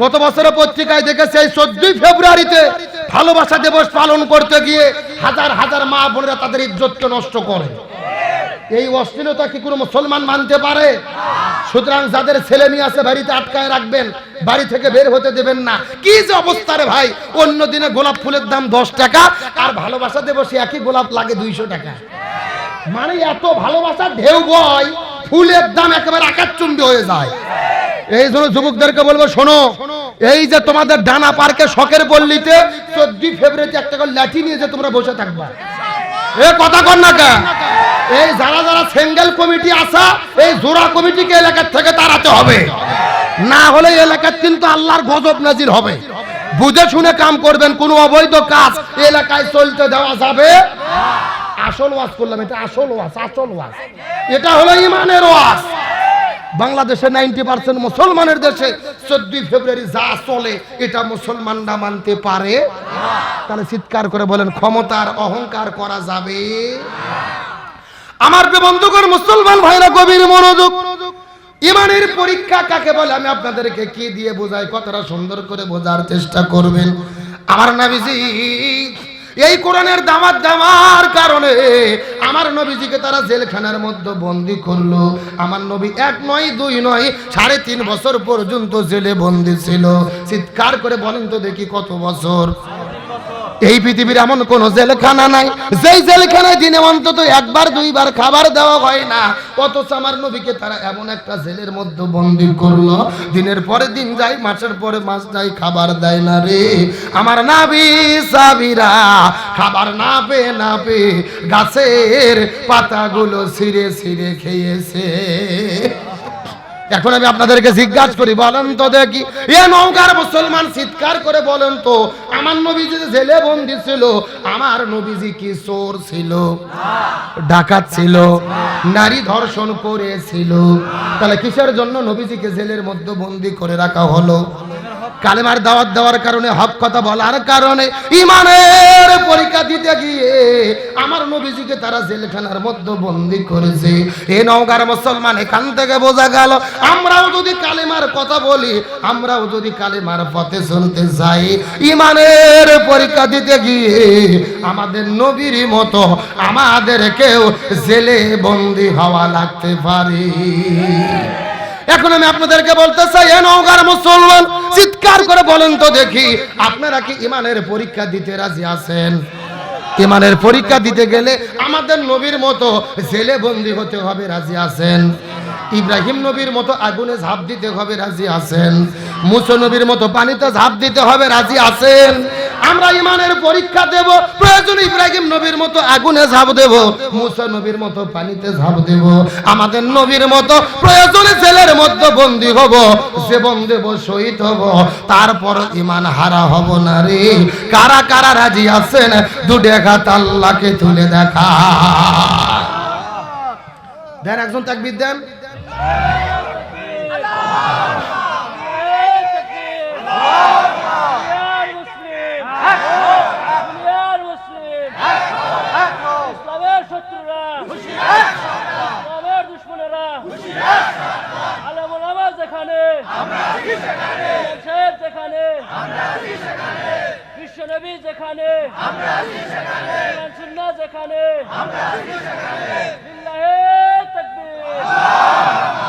গত বছরের পত্রিকায় দেখেছে, এই চোদ্দই ফেব্রুয়ারিতে ভালোবাসা দিবস পালন করতে গিয়ে হাজার হাজার মা বোনেরা তাদের ইজ্জতকে নষ্ট করে। এই অশ্লীলতা কি কোনো মুসলমান মানতে পারে? সুতরাং যাদের ছেলে মেয়ে আছে, বাড়িতে আটকায় রাখবেন, বাড়ি থেকে বের হতে দেবেন না। কি যে অবস্থা রে ভাই? অন্য দিনে গোলাপ ফুলের দাম দশ টাকা, আর ভালোবাসা দিবসে একই গোলাপ লাগে দুইশো টাকা। মানে এত ভালোবাসা ঢেউ বয়, ফুলের দাম একেবারে আকাশচুম্বী হয়ে যায়। এই জন্য যুবকদেরকে বলব শোনো এই যে তোমাদের ডানা পার্কে শখের পল্লীতে চোদ্দই ফেব্রুয়ারিতে একটা করে লাঠি নিয়ে যে তোমরা বসে থাকবা। এ কথা কর না কে? এই যারা যারা সিঙ্গেল কমিটি আসা এই জোড়া কমিটিকে এলাকার থেকে তাড়াতে হবে। না হলে এলাকার কিন্তু আল্লাহর গজব নাজির হবে। বুঝে শুনে কাম করবেন কোনো অবৈধ কাজ এলাকায় চলতে দেওয়া যাবে আসল ওয়াজ করলাম এটা আসল ওয়াজ আসল ওয়াজ। এটা হলো ইমানের ওয়াজ। বাংলাদেশে নাইনটি পার্সেন্ট মুসলমানের দেশে চোদ্দই ফেব্রুয়ারি যা চলে, এটা মুসলমানরা মানতে পারে? তাহলে চিৎকার করে বলেন, ক্ষমতার অহংকার করা যাবে? আমার বন্ধুগণ, মুসলমান ভাইরা, গভীর মনোযোগ। ইমানের পরীক্ষা কাকে বলে? আমি আপনাদেরকে কি দিয়ে বোঝাই? কতটা সুন্দর করে বোঝার চেষ্টা করবেন। আমার নাবিজি, এই কোরআনের দামাত দেওয়ার কারণে আমার নবীজিকে তারা জেলখানার মধ্যে বন্দি করল। আমার নবী এক নয়, দুই নয়, সাড়ে তিন বছর পর্যন্ত জেলে বন্দি ছিল। চিৎকার করে বলেন তো দেখি কত বছর? এই পৃথিবীর এমন কোন জেলখানা নাই। যেই জেলখানায় দিনে অন্তত একবার, দুইবার খাবার দেওয়া হয় না। অথচ আমার নবীকে তারা এমন একটা জেলের মধ্যে বন্দি করল। দিনের পরে দিন যায়, মাসের পরে মাস যায়, খাবার দেয় না রে। আমার নাবি সাবিরা, খাবার না পেয়ে না পেয়ে গাছের পাতাগুলো ছিঁড়ে ছিঁড়ে খেয়েছে। এখন আমি আপনাদেরকে জিজ্ঞাসা করি, বলেন তো দেখি। এ নৌকার মুসলমান চিৎকার করে বলেন তো, আমার নবীজি যে জেলে বন্দি ছিল, আমার নবীজি কি চোর ছিল? ডাকাত ছিল? নারী ধর্ষণ করেছিল? তাহলে কিসের জন্য নবীজিকে জেলের মধ্যে বন্দি করে রাখা হলো? কালেমার দাওয়াত দেওয়ার কারণে হক কথা বলার কারণে ইমানের পরীক্ষা দিতে গিয়ে আমার নবীজিকে তারা জেলখানার মধ্যে বন্দি করেছে। এ নওগার মুসলমান এখান থেকে বোঝা গেল, আমরাও যদি কালেমার কথা বলি, আমরাও যদি কালেমার পথে চলতে যাই ইমানের পরীক্ষা দিতে গিয়ে আমাদের নবীর মতো আমাদেরকেও জেলে বন্দি হওয়া লাগতে পারে। এখন আমি আপনাদেরকে বলতে চাই, এ নৌকার মুসলমান, চিৎকার করে বলেন তো দেখি, আপনারা কি ইমানের পরীক্ষা দিতে রাজি আছেন? ইমানের পরীক্ষা দিতে গেলে আমাদের নবীর মতো জেলে বন্দি হতে হবে, রাজি আছেন? ইব্রাহিম নবীর মতো আগুনে ঝাঁপ দিতে হবে, রাজি আছেন? মুসো নবীর মতো পানিতে ঝাঁপ দিতে হবে, রাজি আছেন? আমরা ইমানের পরীক্ষা দেব, প্রয়োজন ইব্রাহিম নবীর মতো আগুনে ঝাঁপ দেব, মুসা নবীর মতো পানিতে ঝাঁপ দেব, আমাদের নবীর মতো প্রয়োজনে জেলের মধ্যে বন্দি হব জীবন দেব শহীদ হব, তারপর ইমান হারা হব না রে। কারা কারা রাজি আছেন? দু দেখা আল্লাহকে তুলে দেখা। দেন একজন তাকবির দেন। যেখানে সুন্নাহ যেখানে লিল্লাহে তাকবীর।